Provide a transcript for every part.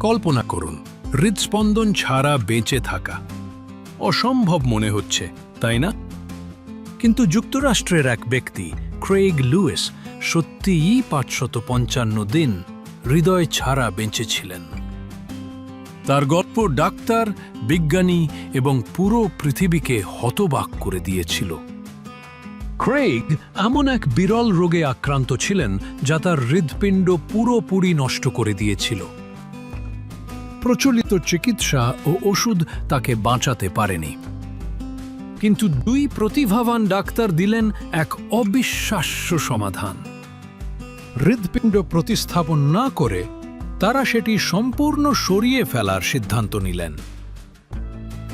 কল্পনা করুন, হৃদস্পন্দন ছাড়া বেঁচে থাকা। অসম্ভব মনে হচ্ছে, তাই না? কিন্তু যুক্তরাষ্ট্রের এক ব্যক্তি, ক্রেইগ লুইস, সত্যিই পাঁচশত পঞ্চান্ন দিন হৃদয় ছাড়া বেঁচেছিলেন। তার গল্প ডাক্তার, বিজ্ঞানী এবং পুরো পৃথিবীকে হতবাক করে দিয়েছিল। ক্রেইগ এমন এক বিরল রোগে আক্রান্ত ছিলেন, যা তার হৃদপিণ্ড পুরোপুরি নষ্ট করে দিয়েছিল। প্রচলিত চিকিৎসা ও ওষুধ তাকে বাঁচাতে পারেনি। কিন্তু দুই প্রতিভাবান ডাক্তার দিলেন এক অবিশ্বাস্য সমাধান। হৃৎপিণ্ড প্রতিস্থাপন না করে তারা সেটি সম্পূর্ণ সরিয়ে ফেলার সিদ্ধান্ত নিলেন।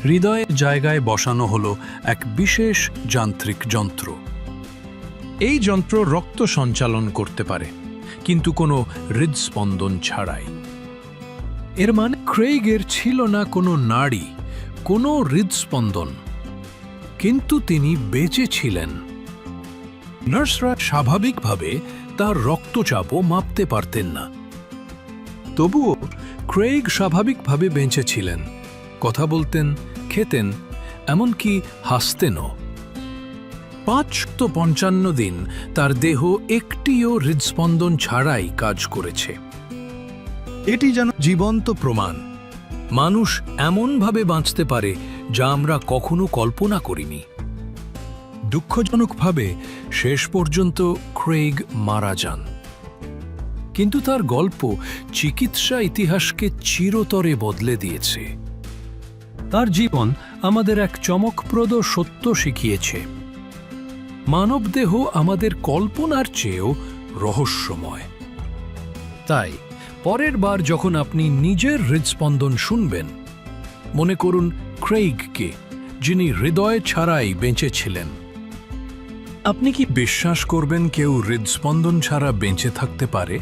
হৃদয়ের জায়গায় বসানো হল এক বিশেষ যান্ত্রিক যন্ত্র। এই যন্ত্র রক্ত সঞ্চালন করতে পারে, কিন্তু কোনো হৃদস্পন্দন ছাড়াই। এর মানে ক্রেইগের ছিল না কোনো নাড়ি কোনো হৃদস্পন্দন। কিন্তু তিনি বেঁচে ছিলেন। নার্সরা স্বাভাবিকভাবে তার রক্তচাপও মাপতে পারতেন না। তবুও ক্রেইগ স্বাভাবিকভাবে বেঁচে ছিলেন। কথা বলতেন, খেতেন, এমনকি হাসতেনও। পাঁচশত পঞ্চান্ন দিন তার দেহ একটিও হৃদস্পন্দন ছাড়াই কাজ করেছে। এটি যেন জীবন্ত প্রমাণ। মানুষ এমনভাবে বাঁচতে পারে যা আমরা কখনো কল্পনা করিনি। দুঃখজনকভাবে শেষ পর্যন্ত ক্রেইগ মারা যান। কিন্তু তার গল্প চিকিৎসা ইতিহাসকে চিরতরে বদলে দিয়েছে। তার জীবন আমাদের এক চমকপ্রদ সত্য শিখিয়েছে। মানবদেহ আমাদের কল্পনার চেয়েও রহস্যময়। তাই পরের বার যখন আপনি নিজের হৃদস্পন্দন শুনবেন, মনে করুন ক্রেইগকে, যিনি হৃদয় ছাড়াই বেঁচেছিলেন। আপনি কি বিশ্বাস করবেন কেউ হৃদস্পন্দন ছাড়া বেঁচে থাকতে পারে?